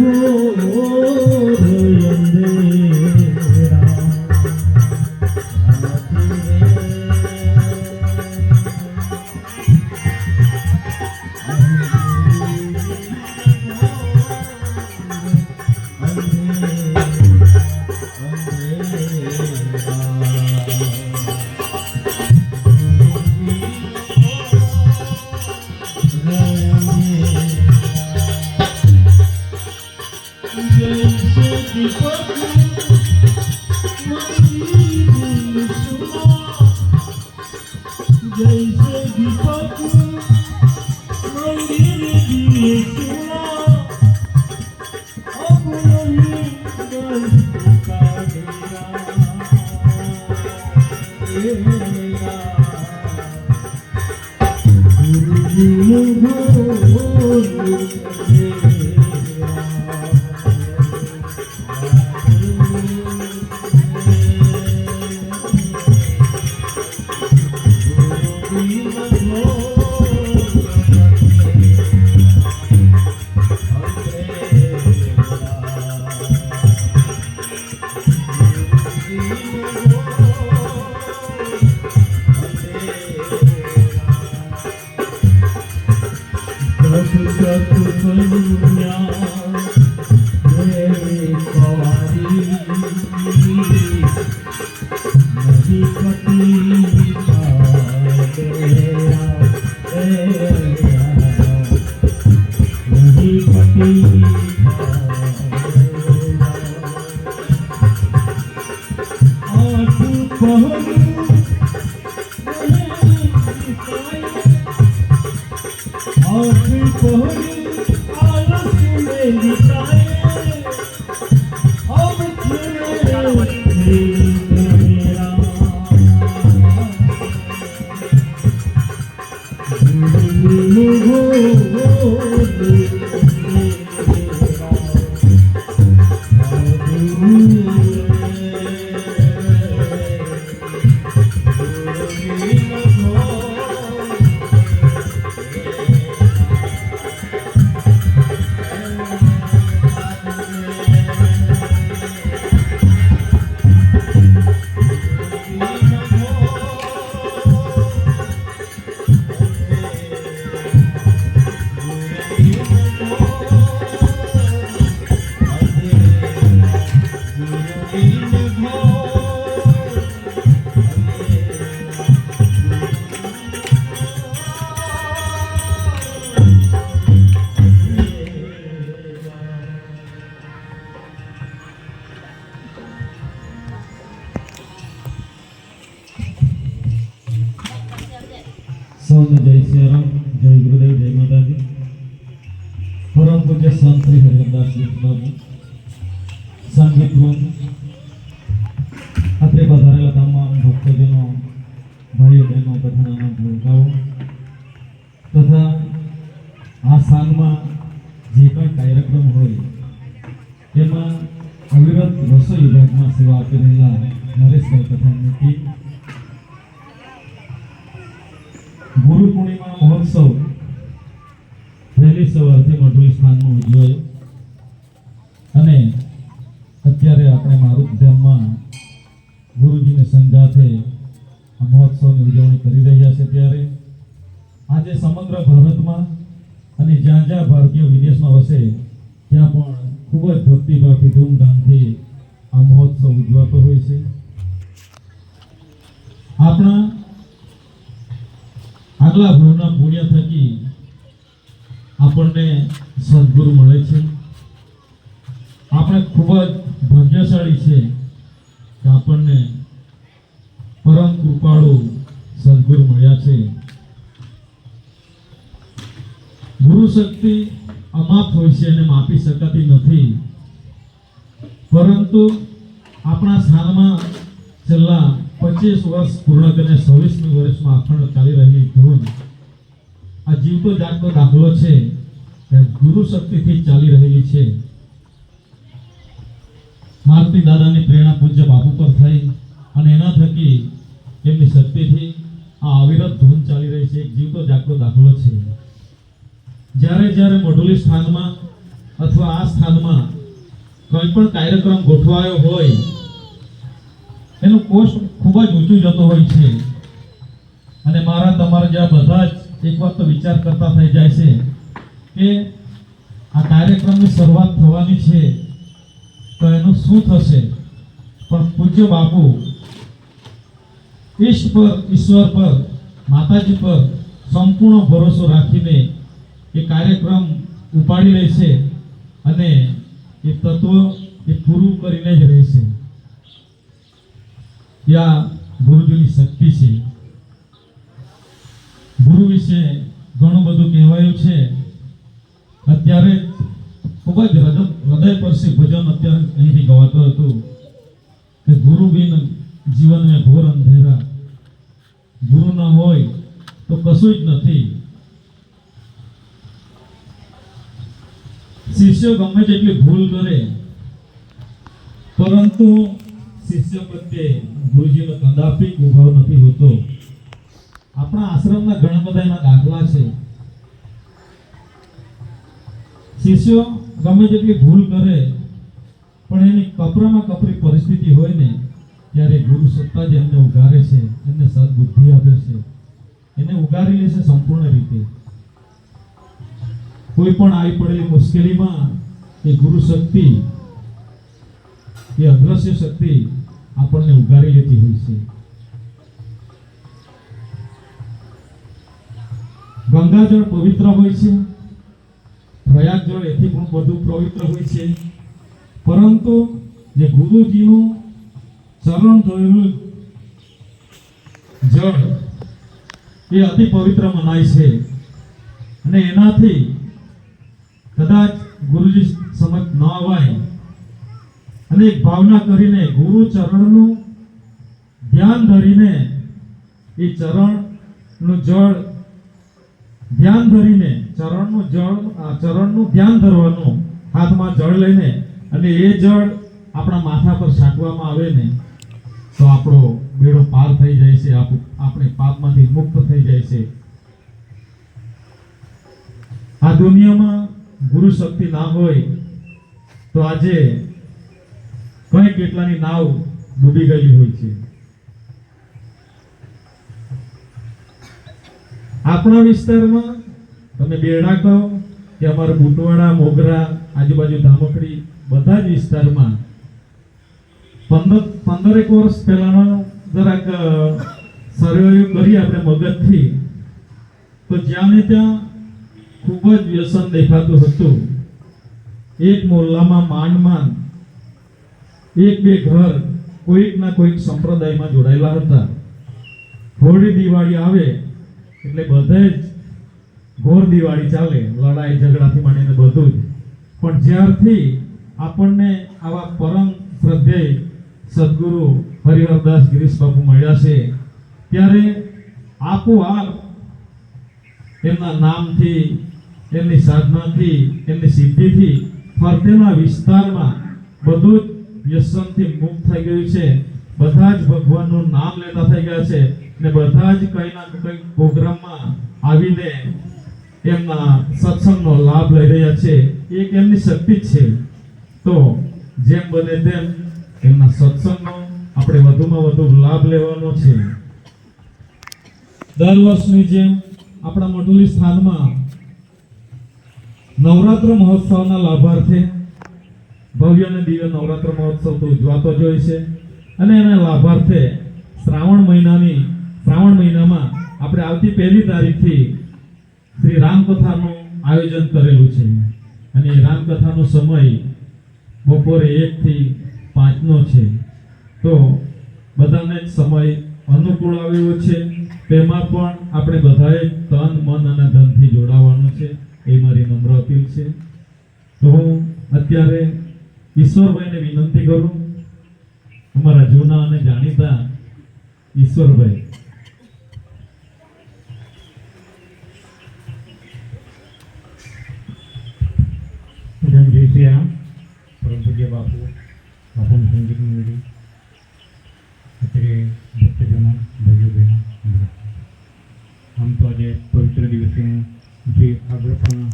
Oh. जैसे સૌને આ સ્થાનમાં જે પણ કાર્યક્રમ હોય તેમાં અવિરત રસોઈ વિભાગમાં સેવા આપી રહેલા નરેશભાઈ એમની ટીમ, ગુરુ પૂર્ણિમા મહોત્સવ પહેલી સવારથી મઢવી સ્થાનમાં ઉજવાયો. અને અત્યારે આપણે મારું ધ્યાનમાં ગુરુજીને સંગાથે મહોત્સવની ઉજવણી કરી રહ્યા છે ત્યારે આજે સમગ્ર ભારતમાં અને જ્યાં જ્યાં ભારતીય વિદેશમાં વસે, ત્યાં પણ ખૂબ જ ભક્તિભાવથી ધૂમધામથી આ મહોત્સવ ઉજવાતો હોય છે. આપણા આગલા ભવના પુણ્ય થકી આપણને સદગુરુ મળે છે. આપણે ખૂબ જ ભાગ્યશાળી છે કે આપણને પરમ કૃપાળુ સદગુરુ મળ્યા છે ગુરુ શક્તિ અમાપ હોય છે અને માપી શકાતી નથી. પરંતુ આપણા સ્થાનમાં છેલ્લા પચીસ વર્ષ પૂર્ણ કરીને છવ્વીસમી વર્ષમાં અખંડ ચાલી રહેલી ધૂન, આ જીવતો જાગતો દાખલો છે કે ગુરુ ચાલી રહેલી છે. મારતી દાદાની પ્રેરણા પૂજ્ય બાપુ પર થઈ અને એના થકી એમની શક્તિથી આ અવિરત ધૂન ચાલી રહી છે. એક જીવતો જાગતો દાખલો છે. જ્યારે જ્યારે મોઢુલી સ્થાનમાં અથવા આ સ્થાનમાં કોઈ પણ કાર્યક્રમ ગોઠવાયો હોય, એનું કોસ્ટ ખૂબ જ ઊંચું જતો હોય છે. અને મારા તમારા જ્યાં બધા જ એક વખત વિચાર કરતા થઈ જાય છે કે આ કાર્યક્રમની શરૂઆત થવાની છે તો એનું શું થશે? પણ પૂજ્ય બાપુ ઈષ્ટ ઈશ્વર પર, માતાજી પર સંપૂર્ણ ભરોસો રાખીને એ કાર્યક્રમ ઉપાડી લે છે અને એ તત્વ એ પૂરું કરીને જ રહેશે. ત્યાં ગુરુજીની શક્તિ છે. ગુરુ વિશે ઘણું બધું કહેવાયું છે. અત્યારે ખૂબ જ હૃદય પરથી ભજન અત્યારે અહીંથી ગવાતું હતું કે ગુરુ બિન જીવનને ઘોર અંધેરા. ગુરુ ન હોય તો કશું જ નથી. શિષ્ય ગમે તેટલી ભૂલ કરે, પરંતુ શિષ્ય પ્રત્યે ગુરુજીનો કદાપી ઉભાવ નથી હોતો. આપણા આશ્રમના ઘણા બધા એના દાખલા છે. શિષ્યો ગમે તેટલી ભૂલ કરે, પણ એની કપરામાં કપરી પરિસ્થિતિ હોય ને, ત્યારે ગુરુ સત્તા જ એમને ઉગારે છે, એમને સદબુદ્ધિ આપે છે. એને ઉગારી લે છે સંપૂર્ણ રીતે. કોઈ પણ આવી પડેલી મુશ્કેલીમાં એ ગુરુ શક્તિ, એ અદ્રશ્ય શક્તિ આપણને ઉગારી લેતી હોય છે. ગંગાજળ પવિત્ર હોય છે, પ્રયાગ જળ એથી પણ વધુ પવિત્ર હોય છે. પરંતુ જે ગુરુજીનું ચરણ ધોયેલું જળ એ અતિ પવિત્ર મનાય છે. અને એનાથી કદાચ ગુરુજી સમજ ન અવાય. અને એક ભાવના કરીને ગુરુ ચરણનું ધ્યાન ધરીને એ ચરણનું જળ ધ્યાન ધરીને ચરણનું જળ ચરણનું ધ્યાન ધરવાનું હાથમાં જળ લઈને અને એ જળ આપણા માથા પર છાંટવામાં આવે ને, તો આપણો બેડો પાર થઈ જાય છે, આપ- આપણે પાપમાંથી મુક્ત થઈ જાય છે. આ દુનિયામાં ગુરુ શક્તિ ના હોય, તો આજે કઈ કેટલાની નાવ ડૂબી ગયેલી હોય છે? આપણા વિસ્તારમાં તમે બેડા કહો કે અમારા બુટવાડા, મોગરા, આજુબાજુ ધામકડી બધા જ વિસ્તારમાં પંદર, પંદરેક વર્ષ પહેલાનો જરાક સર્વે કરી આપણે મગજથી, તો જ્યાં ને ત્યાં ખૂબ જ વ્યસન દેખાતું હતું. એક મોલ્લામાં માંડ માંડ એક બે ઘર, કોઈક ના કોઈક સંપ્રદાયમાં જોડાયેલા હતા. હોળી દિવાળી આવે એટલે બધે જ ઘોર દિવાળી ચાલે, લડાઈ ઝઘડાથી માંડીને બધું જ. પણ જ્યારથી આપણને આવા પરમ શ્રદ્ધેય સદગુરુ હરિહરદાસ ગિરીશ બાપુ મળ્યા છે, ત્યારે આપોઆપ એમના નામથી એમની સાધનાથી, એમની સિદ્ધિથી ફરતેના વિસ્તારમાં બધું જ વ્યસનથી મુક્ત થઈ ગયું છે. બધા જ ભગવાનનું નામ લેતા થઈ ગયા છે ને બધા જ કંઈ ના કંઈ પ્રોગ્રામમાં આવીને એમના સત્સંગનો લાભ લઈ રહ્યા છે. એક એમની શક્તિ જ છે. તો જેમ બને તેમ એમના સત્સંગનો આપણે વધુમાં વધુ લાભ લેવાનો છે. દર વર્ષની જેમ આપણા મોટુલી સ્થાનમાં નવરાત્ર મહોત્સવના લાભાર્થે ભવ્ય અને દિવ્ય નવરાત્ર મહોત્સવ તો ઉજવાતો જ હોય છે. અને એના લાભાર્થે શ્રાવણ મહિનાની, શ્રાવણ મહિનામાં આપણે આવતી પહેલી તારીખથી શ્રી રામકથાનું આયોજન કરેલું છે. અને એ રામકથાનો સમય બપોરે એકથી પાંચનો છે. તો બધાને જ સમય અનુકૂળ આવ્યો છે. તેમાં પણ આપણે બધાએ તન, મન અને ધનથી જોડાવાનું છે. એ મારી નમ્ર અપીલ છે. તો હું અત્યારે ઈશ્વરભાઈને વિનંતી કરું, અમારા જૂના અને જાણીતા ઈશ્વરભાઈ. જય જય શ્રી રામ. પરમ પૂજ્ય બાપુ, બાપુનું સંગીત મંડળી અત્યારે ભક્તજનો, ભાઈઓ બહેનો. આમ તો આજે પવિત્ર દિવસે જે આગળ પણ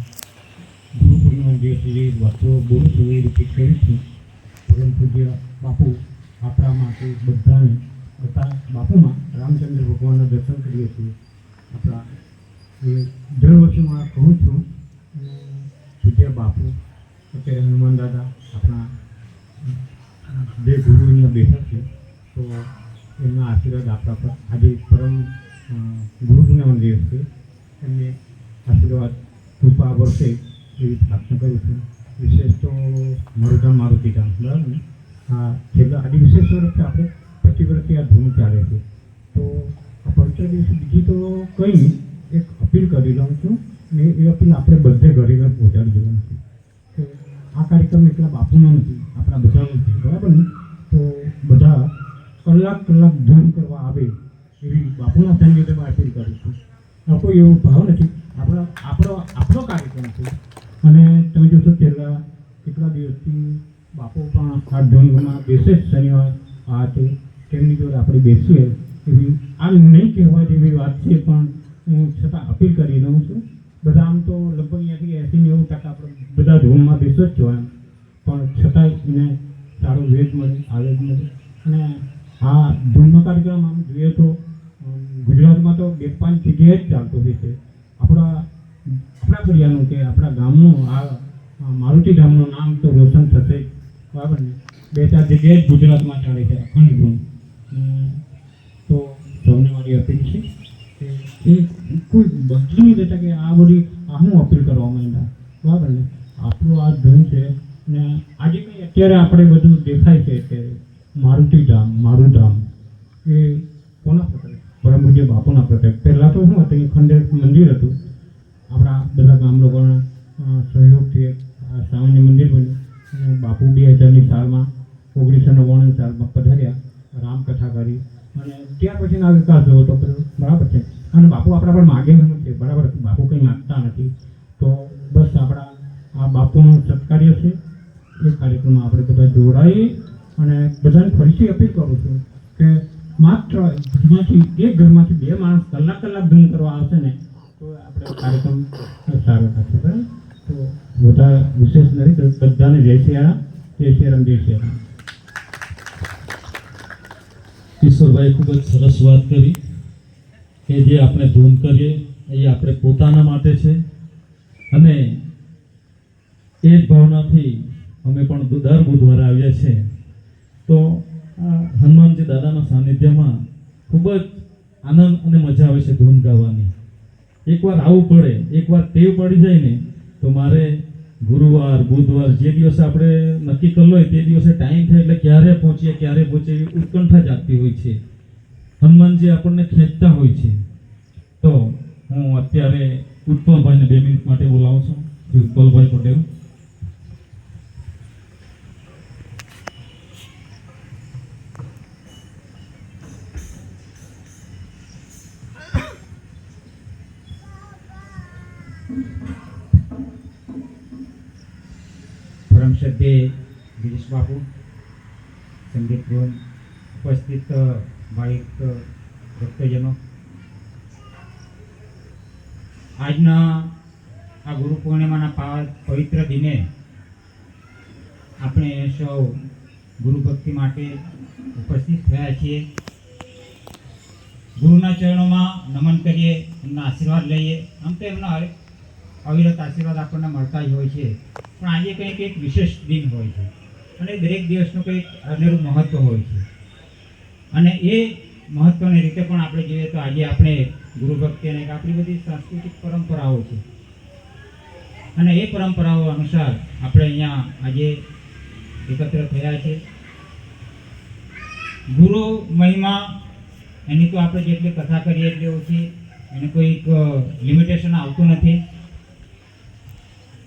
ગુરુ પૂર્ણિમા દિવસે જે વાતો બહુ રિપીટ કરીશ છું પરમ પૂજ્ય બાપુ આપણા માટે બધાને બધા બાપુમાં રામચંદ્ર ભગવાનના દર્શન કરીએ છીએ. આપણા એ દર વર્ષે હું કહું છું પૂજ્ય બાપુ અત્યારે હનુમાન દાદા આપણા જે ગુરુ અહીંયા બેઠા છે તો એમના આશીર્વાદ આપણા પર આજે પરમ અ, ગુરુ પૂર્ણિમા દિવસ છે. એમને આશીર્વાદ, કૃપા વર્ષે એવી પ્રાર્થના કરું છું. વિશેષ તો મારુધામ મારુતિધામ બરાબર ને આ છેલ્લા આજે વિશેષ વર્ષે આપણે પચીસ વર્ષથી આ ધૂમ ચાલે છે. તો આ પવિત્ર દિવસે બીજી તો કંઈ એક અપીલ કરી લઉં છું અને એ અપીલ આપણે બધે ઘરે ઘર પહોંચાડી દેવાનું છે. આ કાર્યક્રમ એટલા બાપુનો નથી, આપણા બધાનો છે બરાબર ને? તો બધા કલાક કલાક ધૂમ કરવા આવે એવી બાપુના સંગીતમાં અપીલ કરું છું. કોઈ એવો ભાવ નથી. આપણા, આપણો આપણો કાર્યક્રમ છે. અને તમે જોશો છેલ્લા કેટલા દિવસથી બાપો પણ આ ધૂમમાં બેસે જ શનિવાર, આ છે. તેમની જોડે આપણે બેસીએ. એવી આ નહીં કહેવા જેવી વાત છે, પણ હું છતાં અપીલ કરી દઉં છું. બધા આમ તો લગભગ અહીંયાથી એસી નેવું ટકા આપણે બધા ધૂમમાં બેસો જ છો એમ. પણ છતાંય એને સારો વેગ મળે, આવેગ મળે. અને આ ધૂમનો કાર્યક્રમ આમ જોઈએ તો ગુજરાતમાં તો બે પાંચ જગ્યાએ જ ચાલતો હોય છે. આપણા આપણા ફળિયાનું કે આપણા ગામનું, આ મારુતિ ધામનું નામ તો રોશન થશે બરાબર ને? બે ચાર જગ્યાએ જ ગુજરાતમાં ચાલે છે અખંડ ધૂમ તો સૌને મારી અપીલ છે કે એ કોઈ બદલી નહીં દેતા કે આ બધી, આ હું અપીલ કરવા માંડ્યા. બરાબર ને? આપણું આ ધૂમ છે ને આજે કંઈ અત્યારે આપણે બધું દેખાય છે કે મારુતિ ધામ, મારું ધામ, એ કોના પ્રત્યે પરમ પૂજ્ય બાપુના પ્રત્યે. પહેલાં તો શું હતું, એ ખંડેર મંદિર હતું. આપણા બધા ગામ લોકોના સહયોગથી આ સામાન્ય મંદિર બન્યું. બાપુ બે હજારની સાલમાં, ઓગણીસો નવ્વાણું સાલમાં પધાર્યા, રામકથા કરી. અને ત્યાર પછીનો આ વિકાસ જોવો તો બરાબર છે. અને બાપુ આપણા પર માગેલું નથી. બરાબર, બાપુ કંઈ માગતા નથી. તો બસ આપણા આ બાપુનું સત્કાર્ય છે. એ કાર્યક્રમમાં આપણે બધા જોડાઈએ અને બધાને ફરીથી અપીલ કરું છું કે માત્ર ઘરમાંથી, એક ઘરમાંથી બે માણસ કલાક કલાક ધૂમ કરવા આવશે ને, તો આપણે કાર્યક્રમ સારો થશે, બરાબર? તો બધા વિશેષ નથી તો બધાને જય રામ, જય શ્રી રામ, જય શ્રી રામ. ઈશ્વરભાઈ ખૂબ જ સરસ વાત કરી કે જે આપણે ધૂમ કરીએ, એ આપણે પોતાના માટે છે. અને એ જ ભાવનાથી અમે પણ દર બુધવારે આવ્યા છીએ. તો આ હનુમાનજી દાદાના સાનિધ્યમાં ખૂબ જ આનંદ અને મજા આવે છે ધૂન ગાવાની. એકવાર આવવું પડે, એકવાર ટેવ પડી જાય ને, તો મારે ગુરુવાર, બુધવાર જે દિવસે આપણે નક્કી કરેલો હોય તે દિવસે ટાઈમ થાય એટલે ક્યારે પહોંચીએ ક્યારે પહોંચીએ એવી ઉત્કંઠા જાગતી હોય છે. હનુમાનજી આપણને ખેંચતા હોય છે. તો હું અત્યારે ઉત્પલભાઈને બે મિનિટ માટે બોલાવું છું. ઉત્પલભાઈ પટેલ. સંગીત ઉપસ્થિત ભાવિક ભક્તજનો. આજના આ ગુરુ પૂર્ણિમાના પવિત્ર દિને આપણે સૌ ગુરુ ભક્તિ માટે ઉપસ્થિત થયા છીએ. ગુરુના ચરણોમાં નમન કરીએ, એમના આશીર્વાદ લઈએ. આમ તો એમના અવિરત આશીર્વાદ આપણને મળતા જ હોય છે. પણ આજે કંઈક એક વિશેષ દિન હોય છે. અને દરેક દિવસનું કંઈક અનેરું મહત્વ હોય છે. અને એ મહત્ત્વની રીતે પણ આપણે જોઈએ તો આજે આપણે ગુરુ ભક્તિ અને આપણી બધી સાંસ્કૃતિક પરંપરાઓ છે. અને એ પરંપરાઓ અનુસાર આપણે અહીંયા આજે એકત્ર થયા છે. ગુરુ મહિમા એની તો આપણે જેટલી કથા કરીએ એટલી ઓછી, એને કોઈક લિમિટેશન આવતું નથી.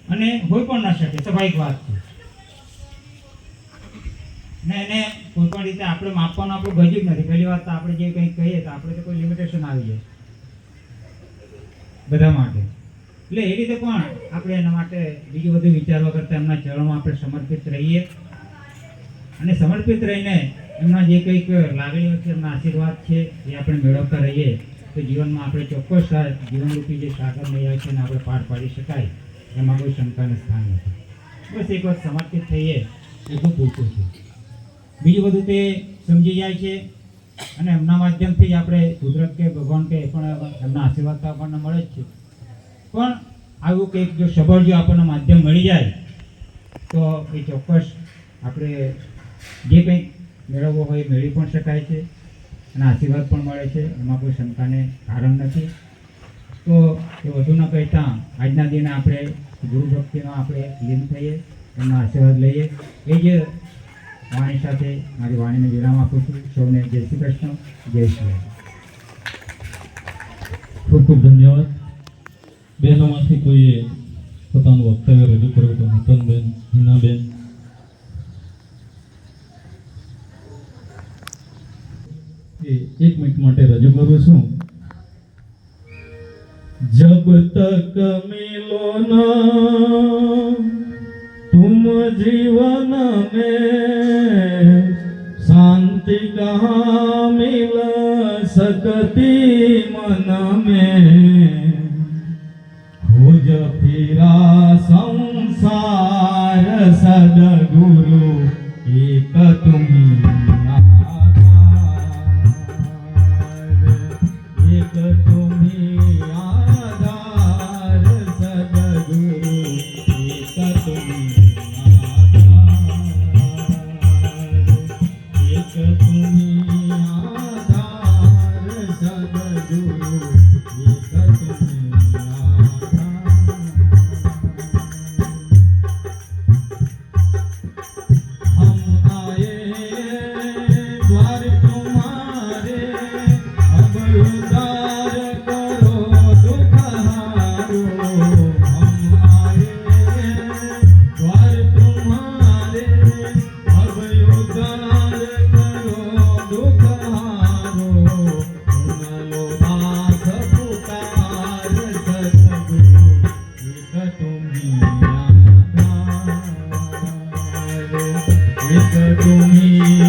અને હોઈ પણ ન શકે, સ્વાભાવિક વાત છે. ને એને કોઈ રીતે આપણે માપવાનું આપણું ગજું જ નથી. પહેલી વાત તો આપણે જે કંઈક કહીએ તો આપણે તો કોઈ લિમિટેશન આવી જાય. બધા માટે. એટલે એ રીતે પણ આપણે એના માટે બીજું બધું વિચારવા કરતાં એમના ચરણમાં આપણે સમર્પિત રહીએ. અને સમર્પિત રહીને એમના જે કંઈક લાગણીઓ છે, એમના આશીર્વાદ છે, એ આપણે મેળવતા રહીએ, તો જીવનમાં આપણે ચોક્કસ જીવનરૂપી જે સાગર મૈયા છે એને આપણે પાર પાડી શકાય. એમાં કોઈ શંકાને સ્થાન નથી. બસ એક વાર સમર્પિત થઈએ, એ તો પૂરતું છે. બીજું બધું તે સમજી જાય છે. અને એમના માધ્યમથી જ આપણે કુદરત કે ભગવાન કે પણ એમના આશીર્વાદ તો આપણને મળે જ છે. પણ આવું કંઈક જો સબળ જો આપણને માધ્યમ મળી જાય, તો એ ચોક્કસ આપણે જે કંઈક મેળવવો હોય મેળવી પણ શકાય છે. અને આશીર્વાદ પણ મળે છે. એમાં કોઈ શંકાને કારણ નથી. તો એ વધુ ન કહેતા આજના દિને આપણે ગુરુ ભક્તિમાં આપણે લીન થઈએ, એમના આશીર્વાદ લઈએ. એ જ વાણી સાથે મારી વાણીને વિરામ આપું છું. સૌને જય શ્રી કૃષ્ણ, જય શ્રી ખૂબ ખૂબ ધન્યવાદ. બહેનોમાંથી કોઈએ પોતાનું વક્તવ્ય રજૂ કર્યું તો નૂતનબેન, હિનાબેન? એક મિનિટ માટે રજૂ કરું છું. જબ તક મિલો ના तुम जीवन में शांति कहाँ मिल सकती मन में खोज फिरा संसार सदगुरु está comigo.